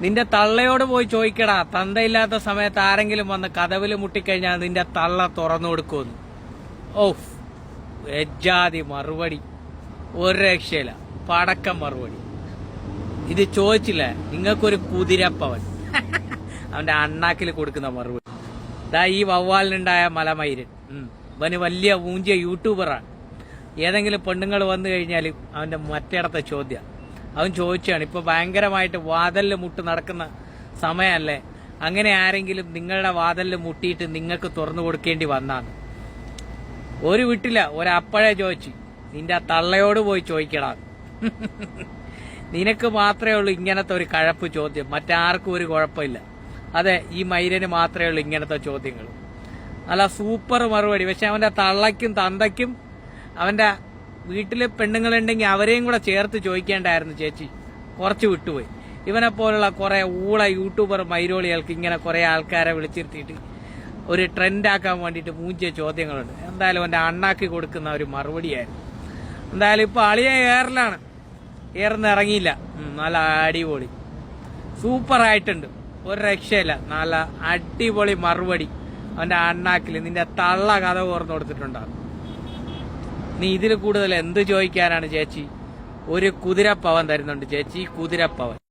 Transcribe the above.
നിന്റെ തള്ളയോട് പോയി ചോദിക്കടാ. തന്തയില്ലാത്ത സമയത്ത് ആരെങ്കിലും വന്ന് കഥവിൽ മുട്ടിക്കഴിഞ്ഞാൽ നിന്റെ തള്ള തുറന്നു കൊടുക്കുമെന്ന്. ഓഫ് എജാതി മറുപടി. ഒരു രക്ഷയില്ല. പടക്കം മറുപടി. ഇത് ചോദിച്ചില്ലേ. നിങ്ങൾക്കൊരു കുതിരപ്പവൻ. അവന്റെ അണ്ണാക്കിൽ കൊടുക്കുന്ന മറുപടി. ദാ ഈ വവ്വാലിനുണ്ടായ മലമയിരൻ. ഉം. ഇവന് വലിയ ഊഞ്ചിയ യൂട്യൂബറാണ്. ഏതെങ്കിലും പെണ്ണുങ്ങൾ വന്നു കഴിഞ്ഞാൽ അവന്റെ മറ്റേടത്തെ ചോദ്യം. അവൻ ചോദിച്ചാണ് ഇപ്പൊ ഭയങ്കരമായിട്ട് വാതലിൽ മുട്ട് നടക്കുന്ന സമയമല്ലേ അങ്ങനെ ആരെങ്കിലും നിങ്ങളുടെ വാതലിൽ മുട്ടിയിട്ട് നിങ്ങൾക്ക് തുറന്നു കൊടുക്കേണ്ടി വന്നാണ് ഒരു വിട്ടില്ല ഒരപ്പഴേ ചോദിച്ചു നിന്റെ ആ തള്ളയോട് പോയി ചോദിക്കടാ. നിനക്ക് മാത്രമേ ഉള്ളൂ ഇങ്ങനത്തെ ഒരു കഴപ്പ് ചോദ്യം മറ്റാർക്കും ഒരു കുഴപ്പമില്ല. അതെ ഈ മൈരന് മാത്രമേ ഉള്ളൂ ഇങ്ങനത്തെ ചോദ്യങ്ങൾ നല്ല സൂപ്പർ മറുപടി പക്ഷെ അവന്റെ തള്ളയ്ക്കും തന്തയ്ക്കും അവന്റെ വീട്ടിൽ പെണ്ണുങ്ങളുണ്ടെങ്കിൽ അവരെയും കൂടെ ചേർത്ത് ചോദിക്കേണ്ടായിരുന്നു ചേച്ചി. കുറച്ച് വിട്ടുപോയി. ഇവനെ പോലുള്ള കുറെ ഊള യൂട്യൂബർ മൈരോളികൾക്ക് ഇങ്ങനെ കുറെ ആൾക്കാരെ വിളിച്ചിരുത്തിയിട്ട് ഒരു ട്രെൻഡാക്കാൻ വേണ്ടിയിട്ട് മൂഞ്ചിയ ചോദ്യങ്ങളുണ്ട്. എന്തായാലും അവന്റെ അണ്ണാക്കി കൊടുക്കുന്ന ഒരു മറുപടിയായിരുന്നു. എന്തായാലും ഇപ്പൊ അളിയ ഏറിലാണ് ഏറുന്ന ഇറങ്ങിയില്ല. നല്ല അടിപൊളി. സൂപ്പർ ആയിട്ടുണ്ട്. ഒരു രക്ഷയില്ല. നല്ല അടിപൊളി മറുപടി അവന്റെ അണ്ണാക്കിൽ നിന്റെ തള്ള കഥ ഓർന്നു കൊടുത്തിട്ടുണ്ടാകും നീ ഇതിൽ കൂടുതൽ എന്ത് ചോദിക്കാനാണ് ചേച്ചി? ഒരു കുതിരപ്പവൻ തരുന്നുണ്ട് ചേച്ചി കുതിരപ്പവൻ.